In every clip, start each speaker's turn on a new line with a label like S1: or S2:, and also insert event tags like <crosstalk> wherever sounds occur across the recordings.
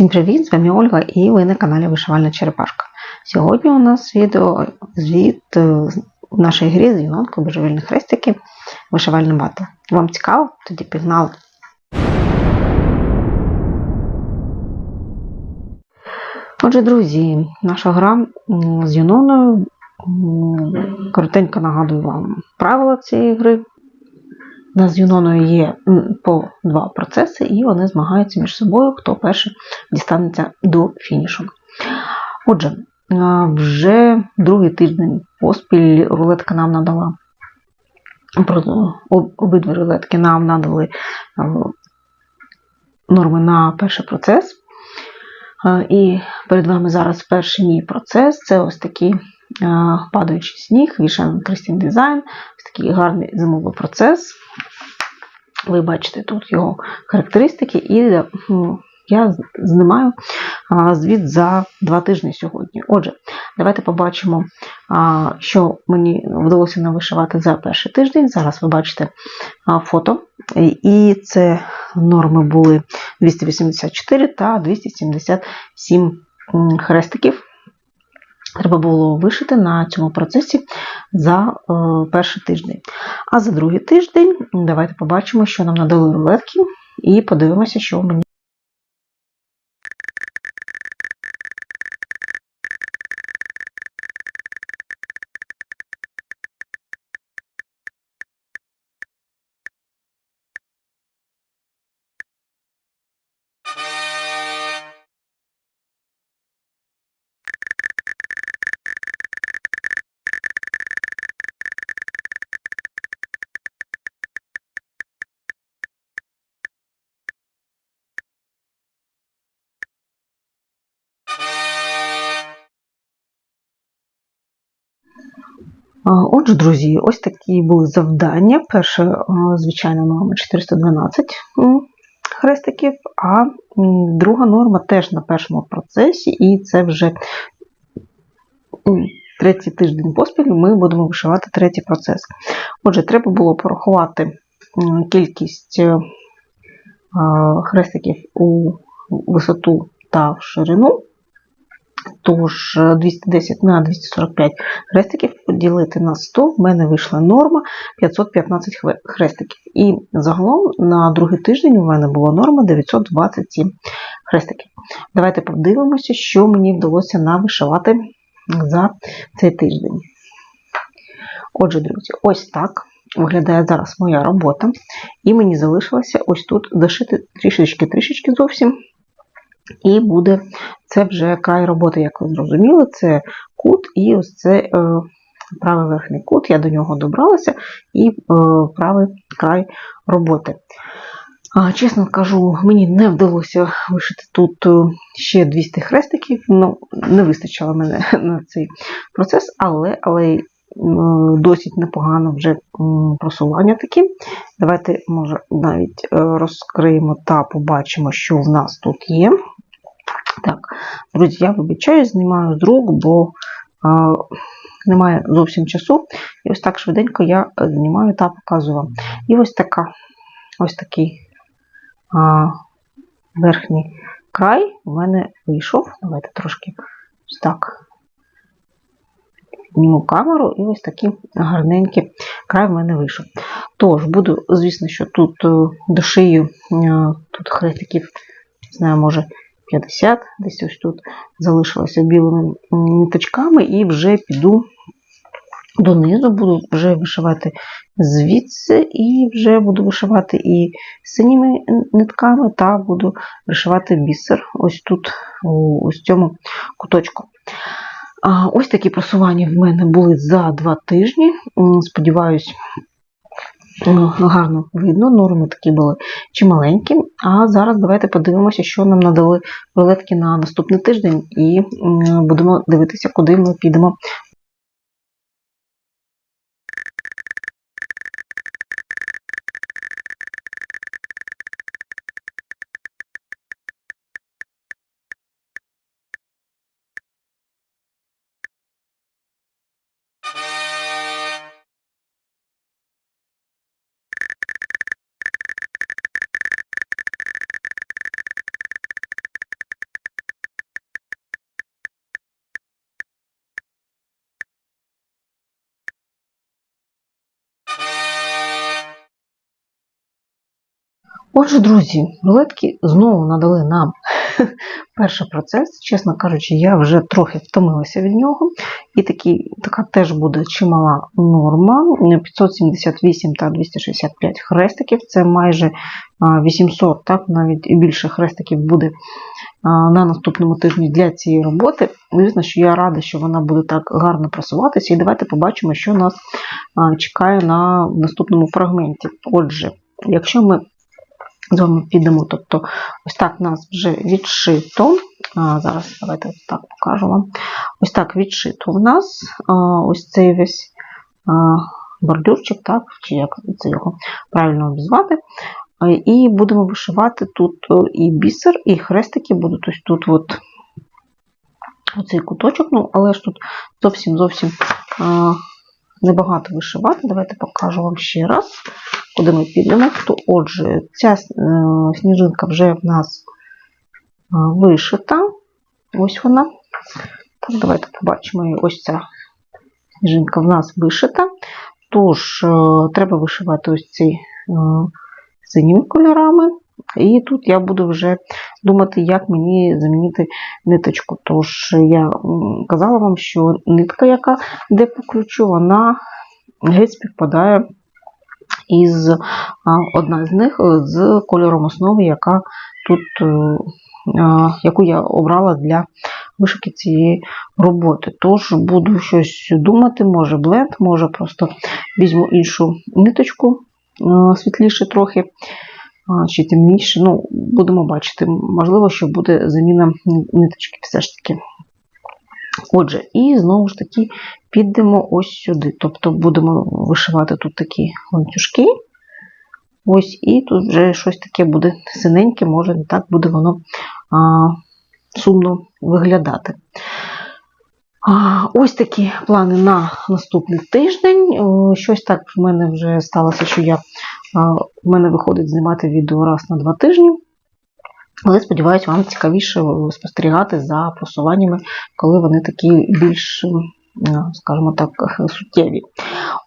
S1: Всім привіт! З вами Ольга і ви на каналі Вишивальна Черепашка. Сьогодні у нас відео звіт е, з нашої грі з юнонкою божевільні хрестики вишивальний батл. Вам цікаво? Тоді пігнали. Отже, друзі, наша гра з Юноною. Коротенько нагадую вам правила цієї гри. У нас Юноною є по два процеси, і вони змагаються між собою, хто перший дістанеться до фінішу. Отже, вже другий тиждень поспіль рулетка нам надала. Обидві рулетки нам надали норми на перший процес. І перед вами зараз перший мій процес. Це ось такий а, падаючий сніг, Вішан Крістін Дизайн, ось такий гарний зимовий процес. Ви бачите тут його характеристики, і ну, я знімаю звіт за два тижні сьогодні. Отже, давайте побачимо, що мені вдалося навишивати за перший тиждень. Зараз ви бачите фото. І це норми були 284 та 277 хрестиків. Треба було вишити на цьому процесі за е, перший тиждень. А за другий тиждень давайте побачимо, що нам надали рулетки, і подивимося, що мені. Отже, друзі, ось такі були завдання. Перше, е, звичайно, норма 412 хрестиків, а друга норма теж на першому процесі, і це вже третій тиждень поспіль ми будемо вишивати третій процес. Отже, треба було порахувати кількість е, хрестиків у висоту та в ширину. Тож е, 210 на 245 хрестиків поділити на 100, в мене вийшла норма 515 хрестиків. І загалом на другий тиждень у мене була норма 927 хрестиків. Давайте подивимося, що мені вдалося навишивати за цей тиждень. Отже, друзі, ось так виглядає зараз моя робота. І мені залишилося ось тут дошити трішечки-трішечки зовсім. І буде це вже край роботи, як ви зрозуміли, це кут, і ось це е, правий верхній кут, я до нього добралася, і е, правий край роботи. Чесно кажу, мені не вдалося вишити тут е, ще 200 хрестиків, ну, не вистачило мене <laughs> на цей процес, але, але досить непогано вже просування такі. Давайте, може, навіть розкриємо та побачимо, що в нас тут є. Так, друзі, я вибачаю, знімаю з рук, бо а, немає зовсім часу. І ось так швиденько я е, знімаю та показую вам. І ось така, ось такий а, верхній край у мене вийшов. Давайте трошки ось так підніму камеру, і ось такий гарненький край в мене вийшов. Тож, буду, звісно, що тут е, дошию, е, тут хрестиків, не знаю, може 50, десь ось тут залишилося білими ниточками, і вже піду донизу, буду вже вишивати звідси, і вже буду вишивати і синіми нитками, та буду вишивати бісер ось тут, ось цьому куточку. Ось такі просування в мене були за два тижні. Сподіваюсь, гарно видно. Норми такі були чималенькі. А зараз давайте подивимося, що нам надали рулетки на наступний тиждень, і будемо дивитися, куди ми підемо Отже, друзі, рулетки знову надали нам <laughs> перший процес. Чесно кажучи, я вже трохи втомилася від нього. І такі, така теж буде чимала норма. 578 та 265 хрестиків. Це майже 800, так, навіть і більше хрестиків буде на наступному тижні для цієї роботи. Звісно, що я рада, що вона буде так гарно просуватися. І давайте побачимо, що нас чекає на наступному фрагменті. Отже, якщо ми з вами підемо. Тобто, ось так нас вже відшито. А, Зараз давайте ось так покажу вам. Ось так відшито в нас а, ось цей весь а, бордюрчик, так, чи як це його правильно обізвати. І будемо вишивати тут і бісер, і хрестики будуть ось тут от оцей куточок, ну, але ж тут зовсім-зовсім небагато вишивати. Давайте покажу вам ще раз куди ми підемо. То, отже, ця сніжинка вже в нас вишита. Ось вона. Так, Давайте побачимо. Ось ця сніжинка в нас вишита. Тож, треба вишивати ось ці синіми кольорами. І тут я буду вже думати, як мені замінити ниточку. Тож, я казала вам, що нитка, яка йде по ключу, вона геть співпадає із одна з них з кольором основи, яка тут, яку я обрала для вишивки цієї роботи. Тож буду щось думати, може бленд, може просто візьму іншу ниточку світліше трохи. Чи темніше, ну, будемо бачити, можливо, що буде заміна ниточки все ж таки. Отже, і знову ж таки підемо ось сюди. Тобто будемо вишивати тут такі ланцюжки. Ось, і тут вже щось таке буде синеньке, може не так буде воно а, сумно виглядати. А, Ось такі плани на наступний тиждень. Щось так в мене вже сталося, що я, в мене виходить знімати відео раз на два тижні. Але сподіваюся, вам цікавіше спостерігати за просуваннями, коли вони такі більш, скажімо так, суттєві.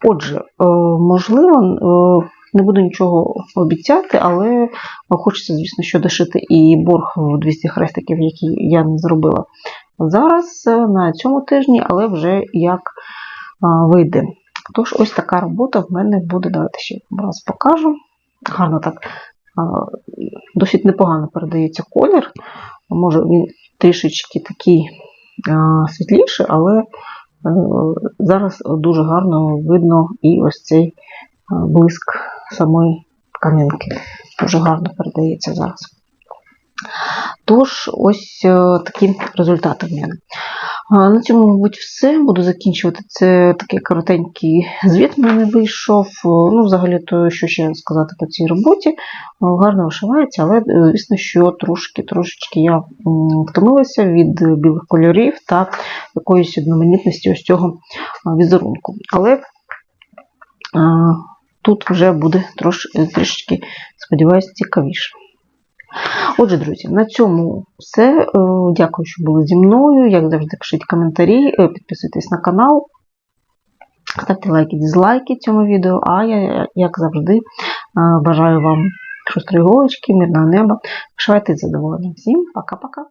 S1: Отже, е, можливо, е, не буду нічого обіцяти, але хочеться, звісно, що дошити і борг в 200 хрестиків, які я не зробила зараз е, на цьому тижні, але вже як вийде. Тож, ось така робота в мене буде. Давайте ще раз покажу. Гарно так досить непогано передається колір. Може він трішечки такий світліший, але е, зараз дуже гарно видно і ось цей блиск самої кам'янки. Дуже гарно передається зараз. Тож, ось е, такі результати в мене. На цьому, мабуть, все. Буду закінчувати. Це такий коротенький звіт в мене вийшов. Ну, взагалі, то що ще сказати по цій роботі. Гарно вишивається, але, е, звісно, що трошки трошечки я втомилася від білих кольорів та якоїсь одноманітності ось цього візерунку. Але тут вже буде трош, трішечки, сподіваюся, цікавіше. Отже, друзі, на цьому все. Е, дякую, що були зі мною. Як завжди, пишіть коментарі, е, підписуйтесь на канал, ставте лайки, дизлайки цьому відео. А я, як завжди, е, бажаю вам шустрої голочки, мирного неба. Вишивайте задоволення. Всім пока-пока!